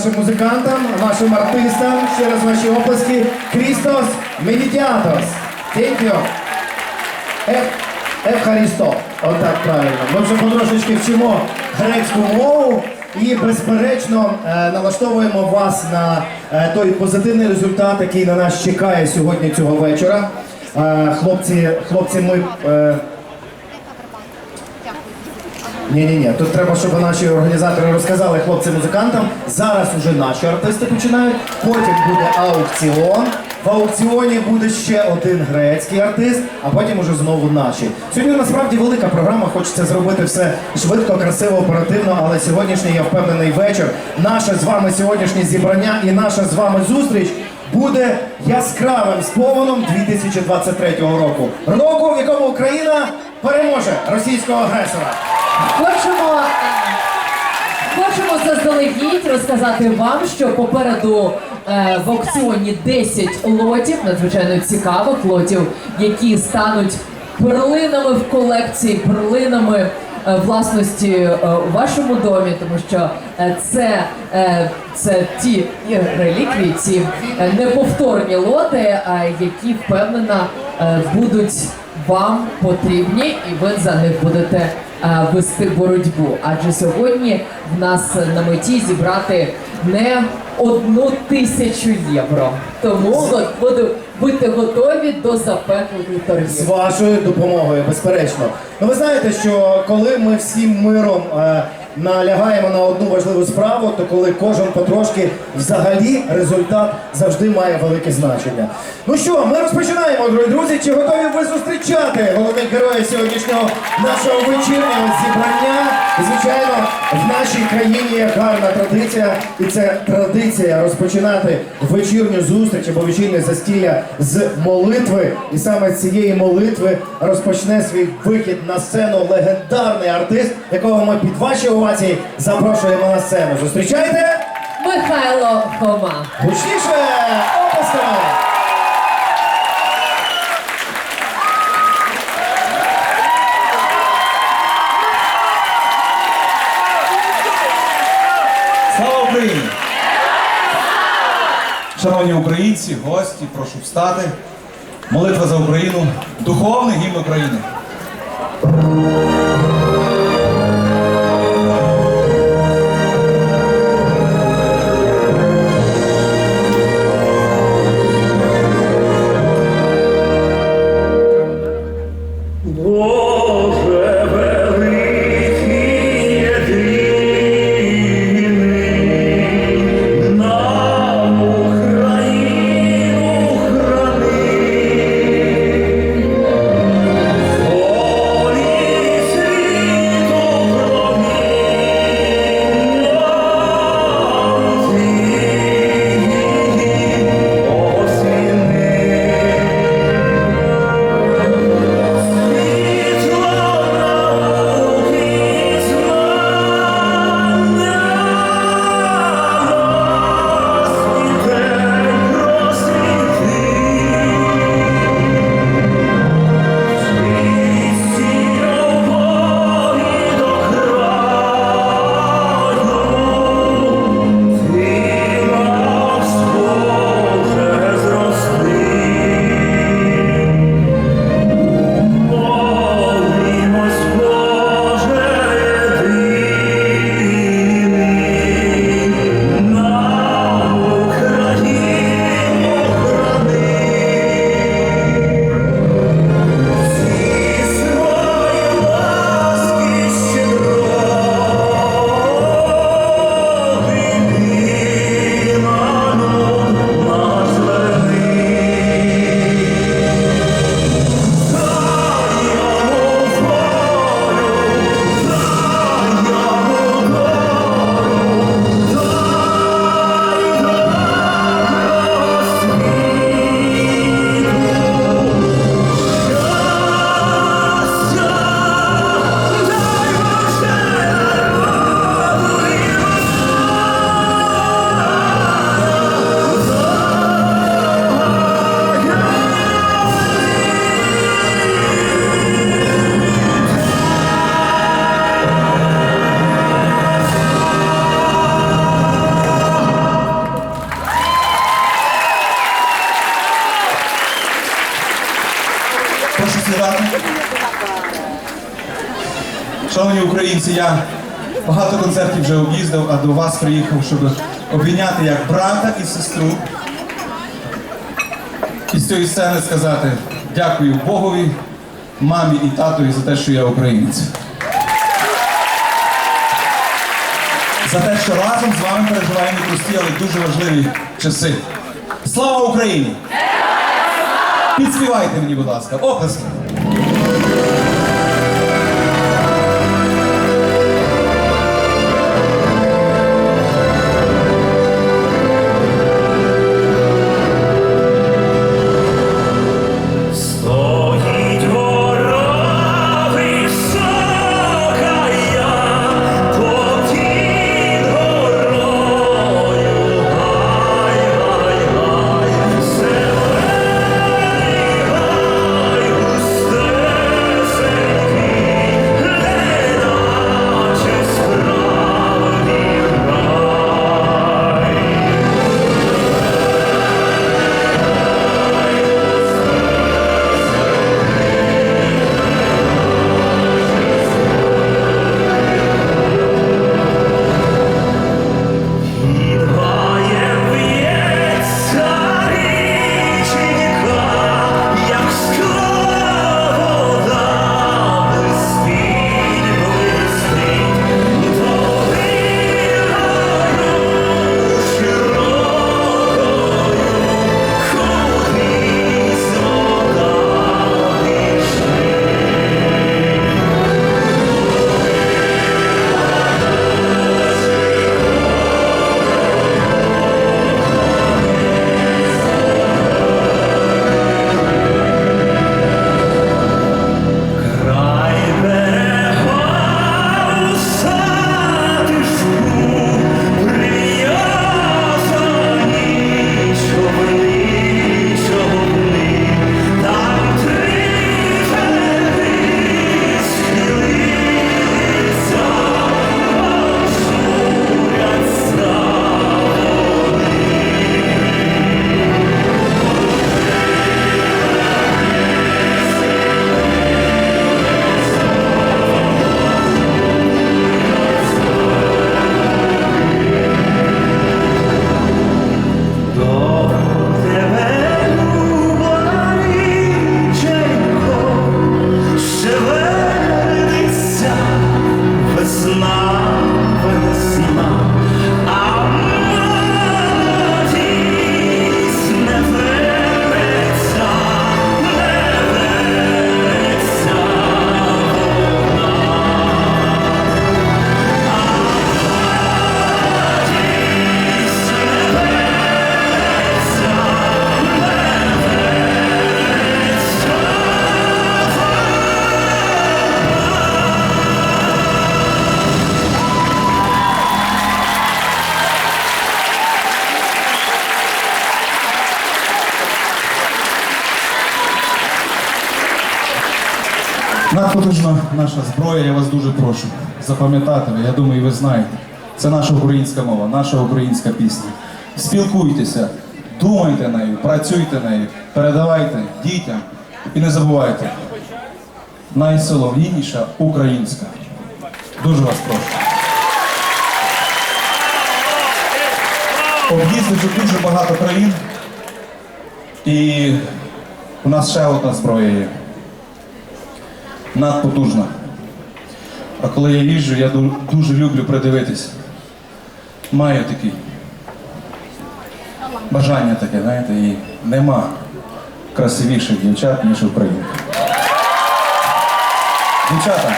нашим музикантам, нашим артистам. Ще раз ваші оплески. Крістос Медітіатос. You. Евхарісто. Отак правильно. Ми вже потрошечки вчимо грецьку мову і, безперечно, е, налаштовуємо вас на е, той позитивний результат, який на нас чекає сьогодні цього вечора. Е, Хлопці, хлопці, ми. Ні, ні, ні. Тут треба, щоб наші організатори розказали хлопцям-музикантам. Зараз уже наші артисти починають. Потім буде аукціон. В аукціоні буде ще один грецький артист, а потім уже знову наші. Сьогодні насправді велика програма. Хочеться зробити все швидко, красиво, оперативно. Але сьогоднішній я впевнений вечір. Наше з вами сьогоднішнє зібрання і наша з вами зустріч буде яскравим сповоном 2023 року. Року, в якому Україна переможе російського агресора. Хочемо, хочемо заздалегідь розказати вам, що попереду е, в аукціоні 10 лотів, надзвичайно цікавих лотів, які стануть перлинами в колекції, перлинами е, власності е, у вашому домі, тому що е, це, е, це ті е, реліквії, ці е, неповторні лоти, е, які впевнена е, будуть вам потрібні, і ви за них будете вести боротьбу. Адже сьогодні в нас на меті зібрати не одну тисячу євро. Тому буду бути готові до запеклих З вашою допомогою, безперечно. Ну ви знаєте, що коли ми всім миром е, налягаємо на одну важливу справу, то коли кожен потрошки взагалі результат завжди має велике значення. Ну що, ми розпочинаємо, дорогі друзі. Чи готові ви зустрічати головних героїв сьогоднішнього нашого вечірнього зібрання? Звичайно, в нашій країні є гарна традиція, і це традиція розпочинати вечірню зустріч або вечірнє застілля з молитви. І саме з цієї молитви розпочне свій вихід на сцену легендарний артист, якого ми під ваші овації запрошуємо на сцену. Зустрічайте Михайло Хома. гучніше оплесками! Слава Україні! Шановні українці, гості, прошу встати. Молитва за Україну. Духовний гімн України. Богдан. Шановні українці, я багато концертів вже об'їздив, а до вас приїхав, щоб обійняти як брата і сестру. І з цієї сцени сказати дякую Богові, мамі і татові за те, що я українець. За те, що разом з вами переживаємо прості, але дуже важливі часи. Слава Україні! Підспівайте мені, будь ласка, оплески! Дуже прошу запам'ятати, я думаю, ви знаєте. Це наша українська мова, наша українська пісня. Спілкуйтеся, думайте нею, працюйте нею, передавайте дітям і не забувайте. Найсолов'їніша українська. Дуже вас прошу. Об'їздив дуже багато країн. І у нас ще одна зброя є надпотужна. А коли я їжджу, я дуже люблю придивитись. Маю такі бажання таке, знаєте, і нема красивіших дівчат, ніж Україна. Дівчата,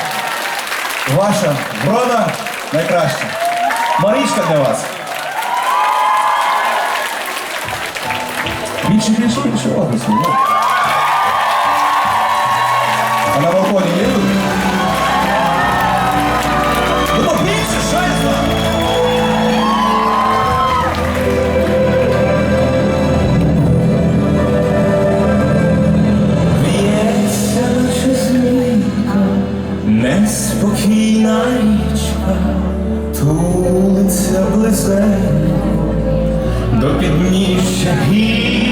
ваша врода найкраща. Марічка для вас. Більше, більше, більше області. А на балконі є? Неспокійна річка, тулиться близенько до підніжжя гір,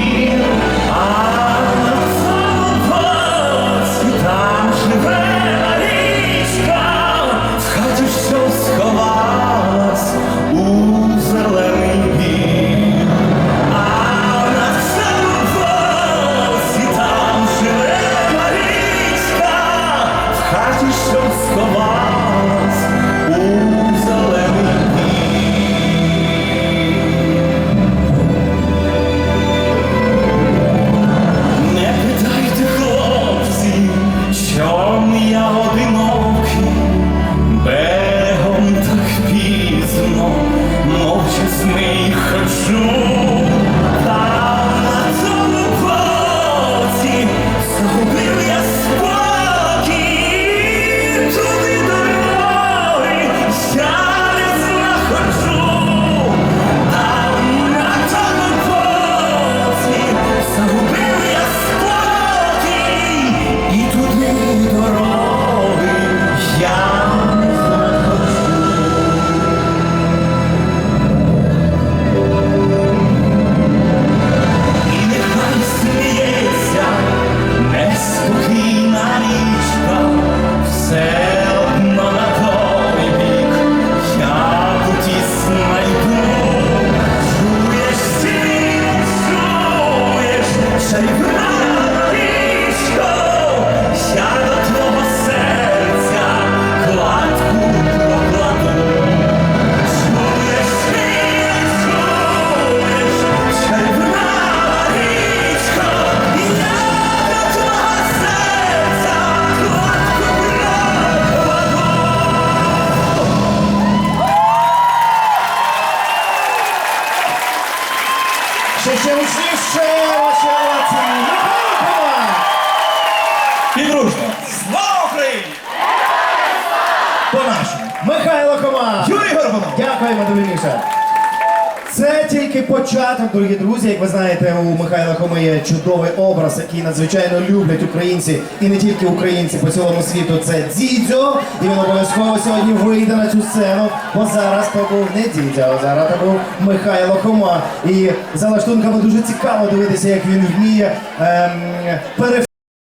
Дякуємо, Міша. Це тільки початок, дорогі друзі. Як ви знаєте, у Михайла Хоми є чудовий образ, який надзвичайно люблять українці, і не тільки українці по цілому світу. Це Дідьо. І він обов'язково сьогодні вийде на цю сцену. Бо зараз то був не Дідьо, а зараз то був Михайло Хома. І за лаштунками дуже цікаво дивитися, як він вміє ем, пере